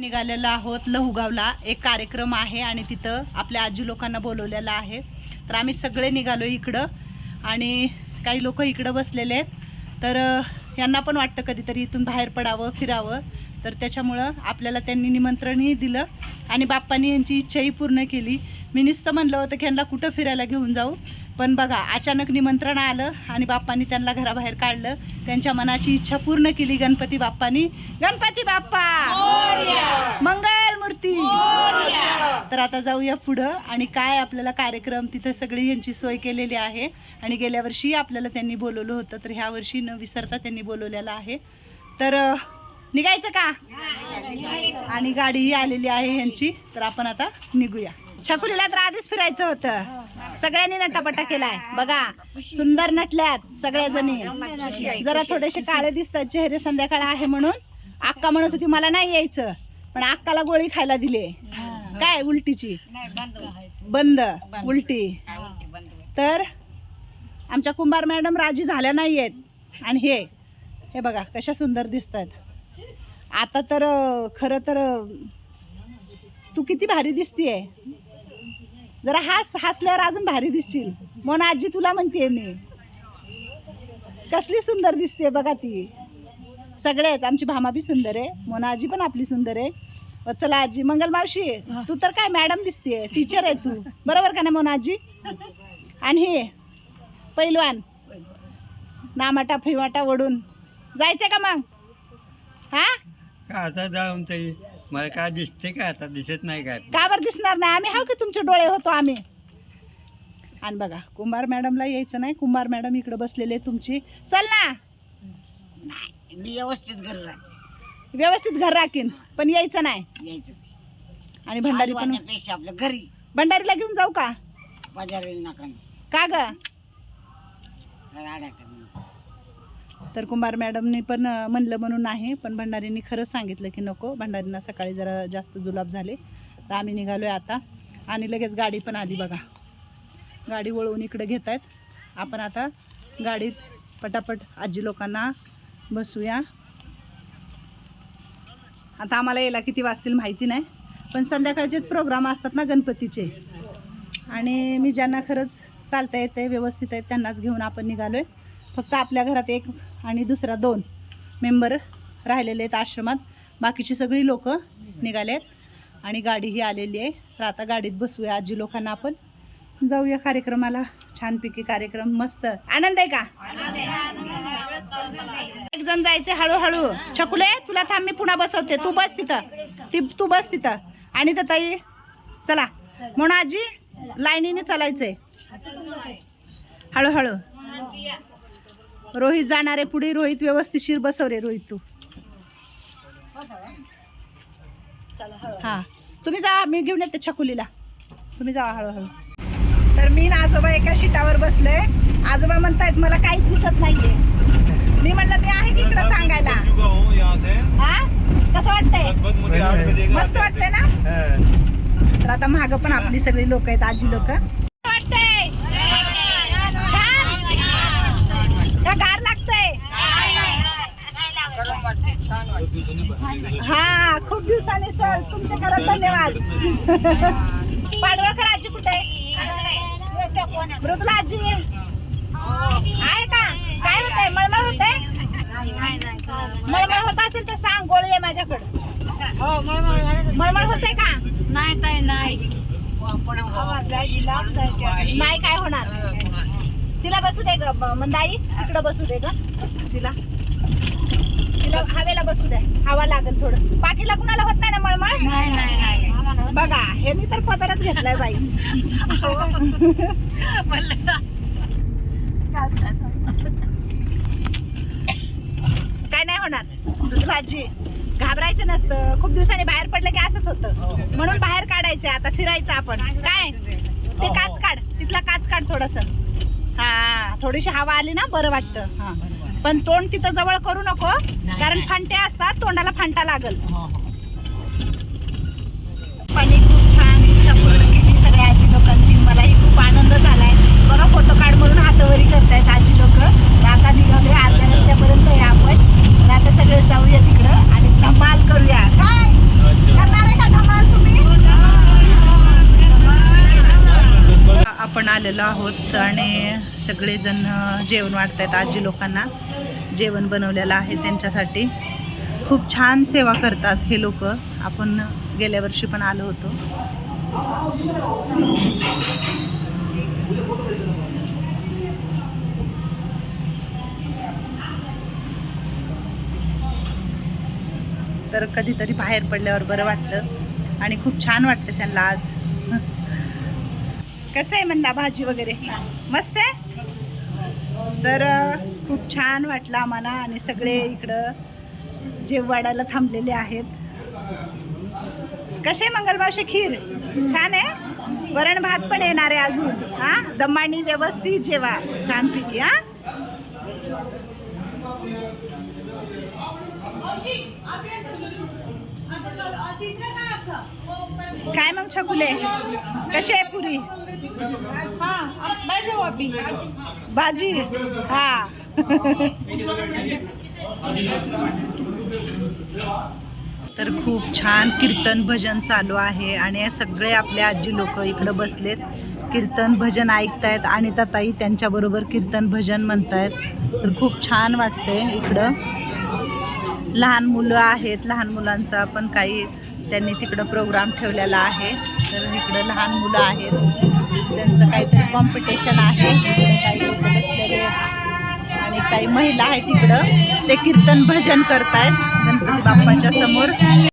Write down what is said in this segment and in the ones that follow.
निघालेलो आहोत लहुगावला. एक कार्यक्रम आहे आणि तिथं आपल्या आजी लोकांना बोलवलेलं आहे. तर आम्ही सगळे निघालो इकडं आणि काही लोक इकडं बसलेले आहेत. तर यांना पण वाटतं कधीतरी इथून बाहेर पडावं फिरावं. तर त्याच्यामुळं आपल्याला त्यांनी निमंत्रणही दिलं आणि बाप्पांनी यांची इच्छाही पूर्ण केली. मी नुसतं म्हणलं होतं की यांना कुठं फिरायला घेऊन जाऊ? पण बघा अचानक निमंत्रण आलं आणि बाप्पांनी त्यांना घराबाहेर काढलं. त्यांच्या मनाची इच्छा पूर्ण केली गणपती बाप्पानी. गणपती बाप्पा! मंगल मूर्ती! तर आता जाऊया पुढं आणि काय आपल्याला कार्यक्रम तिथं सगळी यांची सोय केलेली आहे. आणि गेल्या वर्षी आपल्याला त्यांनी बोलवलं होतं तर ह्या वर्षी न विसरता त्यांनी बोलवलेलं आहे. तर निघायचं का? आणि गाडीही आलेली आहे यांची तर आपण आता निघूया. छकुलीला तर आधीच फिरायचं होतं. सगळ्यांनी नटापटा केलाय. बघा सुंदर नटल्यात सगळ्या जणी जरा थोडेसे काळे दिसतात चेहरे संध्याकाळ आहे म्हणून. अक्का म्हणत होती मला नाही यायचं. पण अक्काला गोळी खायला दिली. काय उलटीची? बंद. उलटी. तर आमच्या कुंभार मॅडम राजी झाल्या नाही आहेत आणि हे हे बघा कशा सुंदर दिसतात. आता तर खरं तर तू किती भारी दिसतीये. जरा हास हसल्यावर अजून भारी दिसशील. म्हणून आजी तुला म्हणते मी. कसली सुंदर दिसते बघा ती. सगळेच आमची भामा बी सुंदर आहे मोना आजी पण आपली सुंदर आहे. व चला आजी मंगल मावशी तू तर काय मॅडम दिसते टीचर आहे तू. बरोबर का नाही मोना आजी? आणि हे पैलवान. नामाटा फिवाटा ओढून. जायचं का मग? हा? का आता जाऊन तरी. मला काय दिसते का आता? दिसत नाही काय? का बरं दिसणार नाही? आम्ही हाव की तुमचे डोळे होतो आम्ही? आणि बघा कुंभार मॅडमला यायचं नाही. कुंभार मॅडम इकडे बसलेले तुमची. चल ना. मी व्यवस्थित घर राहते. व्यवस्थित घर राखीन पण यायचं नाही. यायचं आणि भंडारी पण आपल्या घरी. भंडारीला घेऊन जाऊ का? बाजाराला नका का ग? राड्या तर कुंभार मॅडमने पण म्हणलं म्हणून नाही पण भंडारींनी खरंच सांगितलं की नको. भंडारींना सकाळी जरा जास्त जुलाब झाले. तर आम्ही निघालो आहे आता. आणि लगेच गाडी पण आली बघा. गाडी वळवून इकडे घेत आहेत आपण आता गाडीत पटापट आजी लोकांना बसूया. आता आम्हाला यायला किती वाजतील माहिती नाही पण संध्याकाळचेच प्रोग्राम असतात ना गणपतीचे. आणि मी ज्यांना खरंच चालता येते व्यवस्थित आहेत त्यांनाच घेऊन आपण निघालो आहे फक्त आपल्या घरात एक आणि दुसरा दोन मेंबर राहिलेले आहेत आश्रमात. बाकीची सगळी लोक निघाले आहेत. आणि गाडीही आलेली आहे. तर आता गाडीत बसूया. आजी लोकांना आपण जाऊया कार्यक्रमाला. छानपैकी कार्यक्रम. मस्त. आनंद आहे का? एक जण जायचे हळूहळू. छकुले तुला थांब मी पुन्हा बसवते. तू बस तिथं. ती तू बस तिथं. आणि तर ताई चला. म्हणून आजी लाईनीने चालायचंय. हळूहळू. रोहित जाणारे पुढे रोहित व्यवस्थितशीर बसव रे रोहित तू. हा. तुम्ही जा मी घेऊन येते छकुलीला. तुम्ही जा हळूहळू. तर मी ना आजोबा एका शिटावर बसले. आजोबा म्हणतायत मला काहीच दिसत नाहीये. मी म्हणलं मी आहे की इकडं सांगायला? हा? कसं वाटतंय? मस्त वाटतंय ना? तर आता माग पण आपली सगळी लोक आहेत आजी लोक वाटतंय छान का गार लागतंय हा खूप सर तुमच्या घरात धन्यवाद. पाडवळकर आजी कुठे आहे? मृदुला आजी आहे का? काय होत आहे मळमळ होत आहे मळमळ होत असेल तर सांग गोळी आहे माझ्याकडे. मळमळ होते का? नाही ताई नाही. नाही काय होणार? तिला बसू दे ग मंदाई तिकडं बसू दे ग. तिला. तिला हवेला बसू दे. हवा लागेल थोडं. बाकीला कुणाला होत नाही ना मळमळ? नाही नाही नाही. बघा हे मी तर पदरच घेतलाय बाई. काय नाही होणार. आजी घाबरायचं नसतं. खूप दिवसांनी बाहेर पडलं की असंच होतं. म्हणून बाहेर काढायचं आता फिरायचं आपण. काय? ते काच काढ. तिथला काच काढ थोडस. हा थोडीशी हवा आली ना बरं वाटतं. हा. पण तोंड तिथं जवळ करू नको कारण फांटे असतात तोंडाला फांटा लागल. पाणी खूप छान इच्छा पूर्ण केली सगळ्या आजी लोकांची. मलाही खूप आनंद झालाय. बघा फोटो काढ म्हणून हातवरी करतायत आजी लोक. आता निघालोय अर्ध्या रस्त्यापर्यंत आहे आपण. आणि आता सगळे जाऊया तिकडं आणि धमाल करूया. काय? आपण आलेलो आहोत आणि सगळेजण जेवण वाटत आहेत आजी लोकांना. जेवण बनवलेलं आहे त्यांच्यासाठी. खूप छान सेवा करतात हे लोक. आपण गेल्या वर्षी पण आलो होतो. तर कधीतरी बाहेर पडल्यावर बरं वाटतं. आणि खूप छान वाटतं त्यांना आज. कसं आहे म्हणला भाजी वगैरे? मस्त आहे? तर खूप छान वाटलं आम्हाला आणि सगळे इकडं जेववाडाला थांबलेले आहेत. कसे मंगलमावशी खीर? छान आहे? वरण भात पण येणार आहे अजून. हा? दमाणी व्यवस्थित जेवा. छानपैकी हा? काय मग छकुले? कशी आहे पुरी? भाजी. हा. तर खूप छान कीर्तन भजन चालू आहे आणि सगळे आपले आजी लोक इकडं बसलेत. कीर्तन भजन ऐकतायत आणि ताई त्यांच्याबरोबर कीर्तन भजन म्हणतायत. तर खूप छान वाटतंय इकडं. लहान मुलं आहेत लहान मुलांचा पण काही त्यांनी तिकडं प्रोग्राम ठेवलेला आहे. तर इकडं लहान मुलं आहेत. त्यांचं काहीतरी कॉम्पिटिशन आहे. काही आणि काही महिला आहेत तिकडं ते कीर्तन भजन करतायत. गणपती बाप्पाच्या समोर.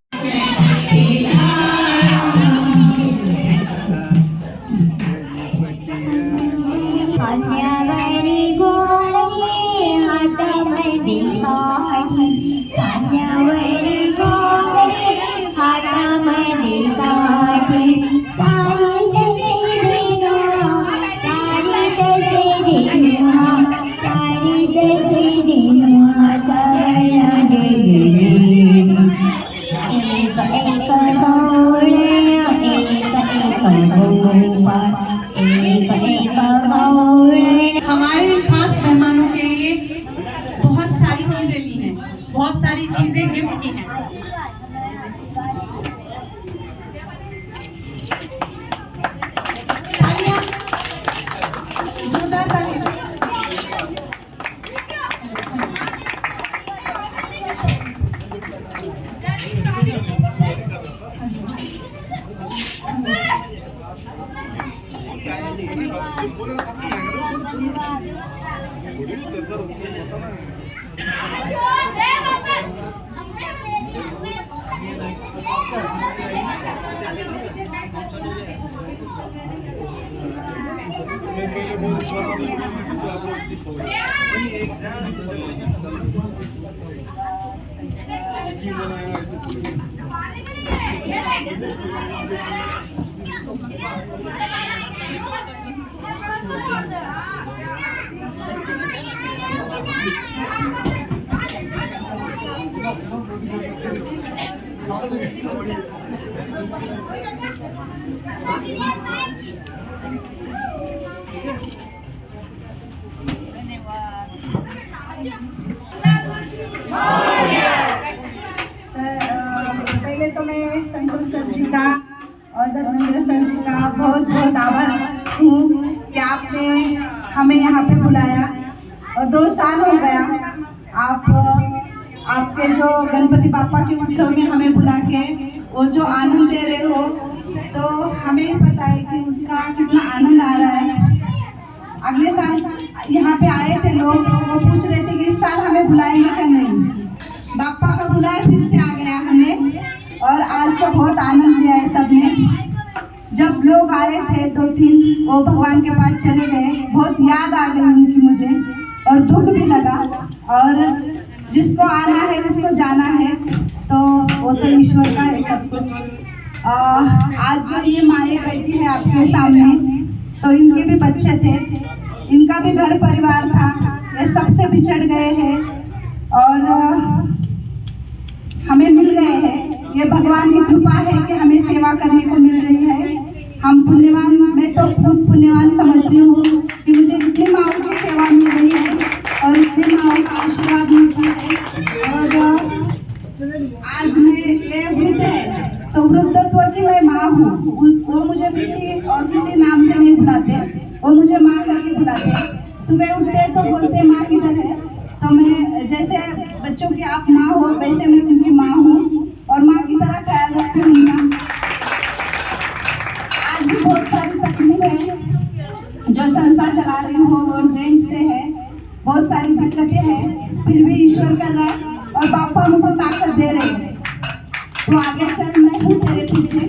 तर अ, पहले तो मैं संतोष सर जी का और धर्मेंद्र सर जी का बहुत बहुत आभार हूँ कि आपने हमें यहाँ पे बुलाया। और दो साल हो गया आप, आपके जो गणपति पापा के उत्सव में हमें बुला के, वो जो आनंद दे रहे हो आज तो बहुत आनंद लिया है सबने। जब लोग आए थे दो तीन वो भगवान के पास चले गए। बहुत याद आ गई उनकी मुझे और दुख भी लगा। और जिसको आना है उसको जाना है तो वो तो ईश्वर का है सब कुछ। आ, आज जो ये माए बैठी है आपके सामने तो इनके भी बच्चे थे। इनका भी घर परिवार था। ये सबसे बिछड़ गए हैं। और भी बहुत सारी तकलीफ़ है जो संस्था चला रही हूँ, वो ड्रेन से है। बहुत सारी दिक्कतें हैं। फिर भी ईश्वर कर रहा है और पापा मुझे ताकत दे रहे हैं। तो आगे चल, मैं हूँ तेरे पीछे।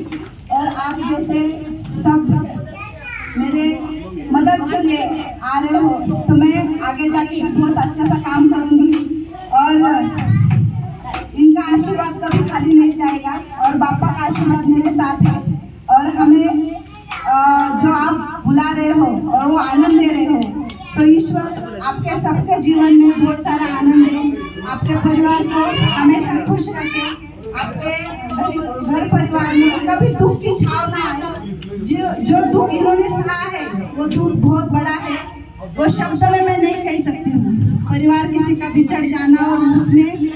जो आप बुला रहे हो और वो आनंद दे रहे हो तो ईश्वर आपके सबके जीवन में बहुत सारा आनंद दे। आपके परिवार को हमेशा खुश रखे। आपके घर परिवार में कभी दुख की छाव ना आए। जो जो दुख इन्होंने सहा है, वो दुख बहुत बड़ा है। वो शब्द में मैं नहीं कह सकती हूँ। परिवार किसी का बिछड़ जाना और उसमें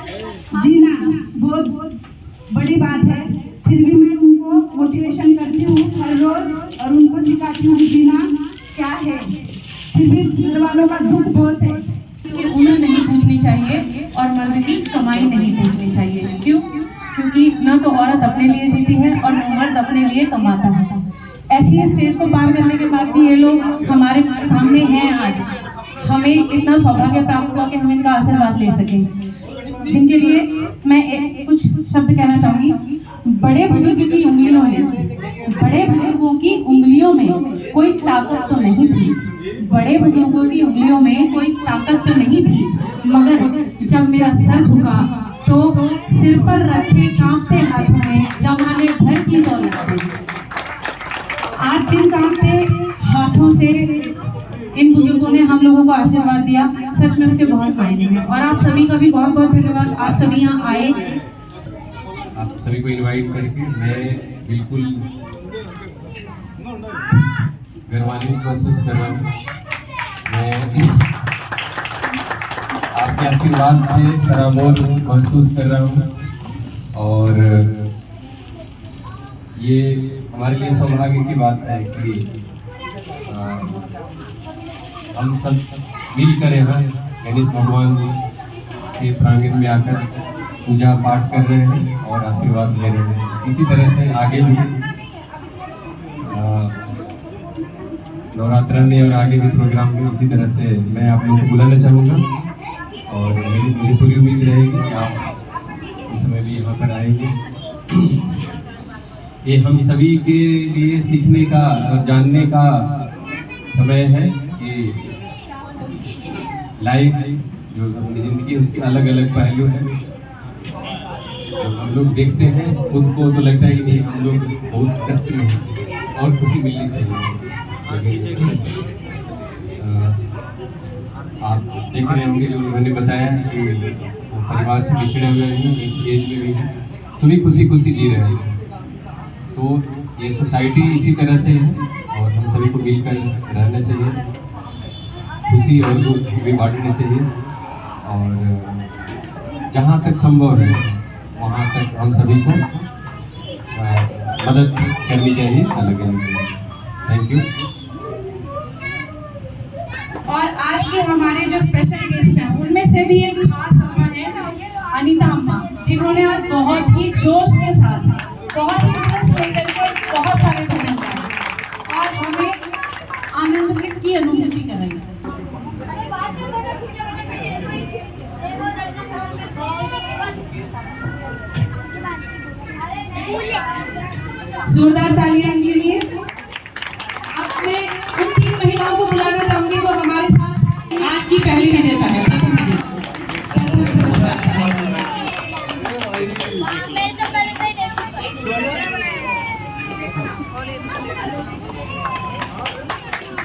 और उनको सिखाती हूँ जीना क्या है? फिर भी घर वालों का दुख बहुत है। की उम्र नहीं पूछनी चाहिए और मर्द की कमाई नहीं पूछनी चाहिए। क्यों? क्योंकि न तो औरत अपने लिए जीती है और न मर्द अपने लिए कमाता है। ऐसी स्टेज को पार करने के बाद भी ये लोग हमारे सामने हैं आज। हमें इतना सौभाग्य प्राप्त हुआ कि हम इनका आशीर्वाद ले सकें। जिनके लिए मैं एक, कुछ शब्द कहना चाहूँगी। बड़े बुज़ुर्ग की उंगलियों में बड़े बुज़ुर्गों की उंगलियों में कोई ताकत तो नहीं थी। बड़े बुज़ुर्गों की उंगलियों में कोई ताकत तो नहीं थी। मगर जब मेरा सर झुका तो सिर पर रखे कांपते हाथों में जमाने भर की दौलत आज जिन कांपते हाथों से इन बुज़ुर्गों ने हम लोगों को आशीर्वाद दिया, सच में उसके बहुत फ़ायदे हैं। और आप सभी का भी बहुत बहुत धन्यवाद। आप सभी यहाँ आए। आप सभी को इनवाइट करके मैं बिल्कुल। गर्वान्वित महसूस कर रहा हूँ मैं आपके आशीर्वाद से सराबोर महसूस कर रहा हूँ और ये हमारे लिए सौभाग्य की बात है कि हम सब मिलकर यहाँ गणेश भगवान के प्रांगण में आकर पूजा पाठ कर रहे हैं और आशीर्वाद ले रहे हैं। इसी तरह से आगे भी नवरात्रा में और आगे भी प्रोग्राम में इसी तरह से मैं आप लोग को बुलाना चाहूँगा। और मेरी मुझे पूरी उम्मीद रहेगी कि आप उस समय भी यहाँ पर आएँगे। ये हम सभी के लिए सीखने का और जानने का समय है कि लाइफ जो अपनी ज़िंदगी है उसके अलग अलग पहलू हैं। हम लोग देखते हैं, खुद को तो लगता है नहीं, हम लोग बहुत कष्ट में हैं और खुशी मिलनी चाहिए। आप देख रहे होंगे जो उन्होंने बताया कि परिवार से पिछड़े हुए हैं, इस एज में भी हैं तो भी खुशी खुशी जी रहे हैं। तो ये सोसाइटी इसी तरह से है और हम सभी को मिलकर रहना चाहिए। खुशी और दुख भी बांटने चाहिए और जहाँ तक संभव है वहाँ तक हम सभी को मदद करनी चाहिए अलग अलग थैंक यू और आज के हमारे जो स्पेशल गेस्ट हैं, उनमें से भी एक खास अम्मा है, अनिता अम्मा, जिन्होंने आज बहुत ही जोश जोरदार तालियाँ इनके लिए। अब मैं उन तीन महिलाओं को बुलाना चाहूँगी जो हमारे साथ आज की पहली विजेता है।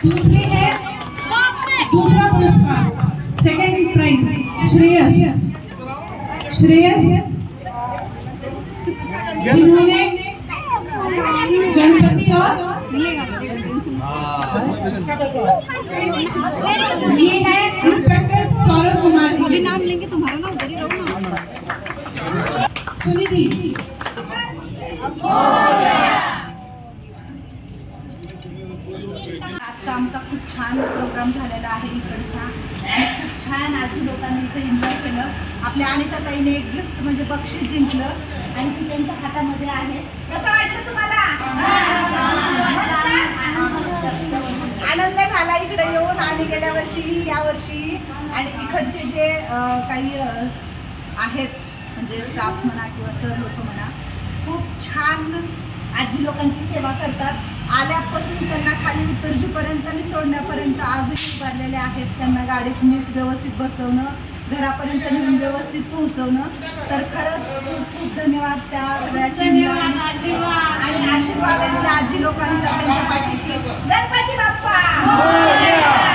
दूसरी है, दूसरा पुरस्कार सेकंड प्राइज श्रेयस। श्रेयस? सुनिधि. आता आमचा खूप छान प्रोग्राम झालेला आहे इकडचा. आणि खूप छान आजी लोकांनी इथं एन्जॉय केलं. आपल्या अनिताताईने एक गिफ्ट म्हणजे बक्षीस जिंकलं आणि ती त्यांच्या हातामध्ये आहे. कसं वाटलं तुम्हाला? आनंद झाला इकडे येऊन आणि गेल्या वर्षी या वर्षी. आणि इकडचे जे काही आहेत म्हणजे स्टाफ म्हणा किंवा सर लोक म्हणा खूप छान आजी लोकांची सेवा करतात. आल्यापासून त्यांना खाली उतरजूपर्यंत आणि सोडण्यापर्यंत आजही उभारलेले आहेत. त्यांना गाडीत नीट व्यवस्थित बसवणं घरापर्यंत नेऊन व्यवस्थित पोहोचवणं. तर खरंच खूप खूप धन्यवाद त्या सगळ्या टीमला आणि आशीर्वाद आजी लोकांचा त्यांच्या पाठीशी. गणपती बाप्पा! मंगलमूर्ती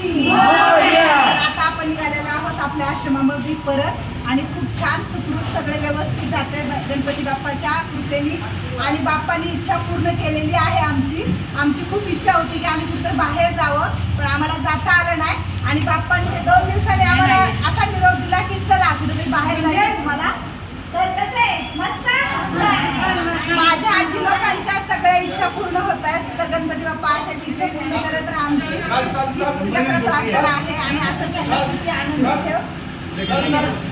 आता आपण निघालेलो आहोत आपल्या आश्रमामध्ये परत. आणि खूप छान सुखरूप सगळे व्यवस्थित जाते गणपती बाप्पाच्या कृपेने आणि बाप्पानी इच्छा पूर्ण केलेली आहे आमची. आमची खूप इच्छा होती की आम्ही कुठं बाहेर जावं पण आम्हाला जाता आलं नाही. आणि बाप्पाने ते दोन दिवसांनी आम्हाला असा निरोप दिला की चला कुठेतरी बाहेर जायचं तुम्हाला. तर कसे मस्त माझ्या आजी लोकांच्या सगळ्या इच्छा पूर्ण होत आहेत. तर गणपती बाप्पा इच्छा पूर्ण करत राहा आमची. तुझ्याकडे प्रार्थना आहे आणि असं छान आनंद ठेव.